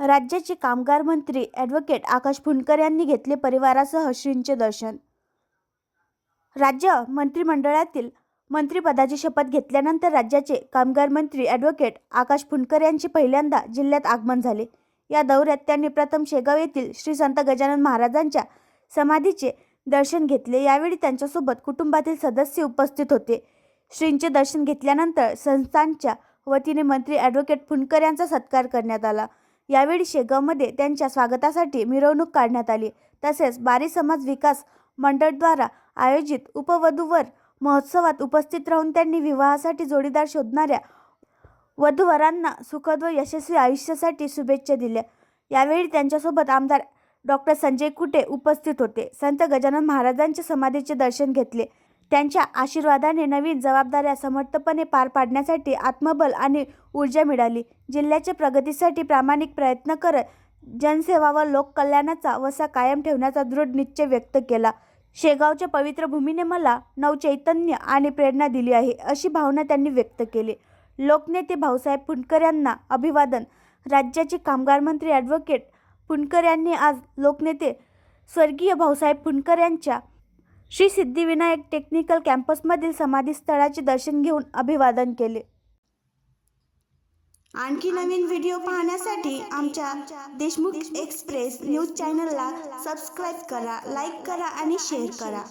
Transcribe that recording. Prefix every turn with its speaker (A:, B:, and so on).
A: राज्याचे कामगार मंत्री ॲडव्होकेट आकाश फुंडकर यांनी घेतले परिवारासह श्रींचे दर्शन. राज्य मंत्रिमंडळातील मंत्रिपदाची शपथ घेतल्यानंतर राज्याचे कामगार मंत्री ॲडव्होकेट आकाश फुंडकर यांचे पहिल्यांदा जिल्ह्यात आगमन झाले. या दौऱ्यात त्यांनी प्रथम शेगाव येथील श्री संत गजानन महाराजांच्या समाधीचे दर्शन घेतले. यावेळी त्यांच्यासोबत कुटुंबातील सदस्य उपस्थित होते. श्रींचे दर्शन घेतल्यानंतर संस्थांच्या वतीने मंत्री ॲडव्होकेट फुंडकर यांचा सत्कार करण्यात आला. यावेळी शेगावमध्ये त्यांच्या स्वागतासाठी मिरवणूक काढण्यात आली. तसेच बारी समाज विकास मंडळद्वारा आयोजित उपवधूवर महोत्सवात उपस्थित राहून त्यांनी विवाहासाठी जोडीदार शोधणाऱ्या वधूवरांना सुखद व यशस्वी आयुष्यासाठी शुभेच्छा दिल्या. यावेळी त्यांच्यासोबत आमदार डॉक्टर संजय कुटे उपस्थित होते. संत गजानन महाराजांच्या समाधीचे दर्शन घेतले. त्यांच्या आशीर्वादाने नवीन जबाबदाऱ्या समर्थपणे पार पाडण्यासाठी आत्मबल आणि ऊर्जा मिळाली. जिल्ह्याच्या प्रगतीसाठी प्रामाणिक प्रयत्न करत जनसेवा व लोककल्याणाचा वसा कायम ठेवण्याचा दृढ निश्चय व्यक्त केला. शेगावच्या पवित्र भूमीने मला नवचैतन्य आणि प्रेरणा दिली आहे अशी भावना त्यांनी व्यक्त केली. लोकनेते भाऊसाहेब फुंडकर यांना अभिवादन. राज्याचे कामगार मंत्री ॲडव्होकेट फुंडकर यांनी आज लोकनेते स्वर्गीय भाऊसाहेब फुंडकर यांच्या श्री सिद्धिविनायक टेक्निकल कॅम्पसमधील समाधी स्थळाचे दर्शन घेऊन अभिवादन केले. आणखी नवीन व्हिडिओ पाहण्यासाठी आमच्या देशमुख एक्सप्रेस न्यूज चॅनलला सबस्क्राईब करा लाईक करा आणि शेअर करा.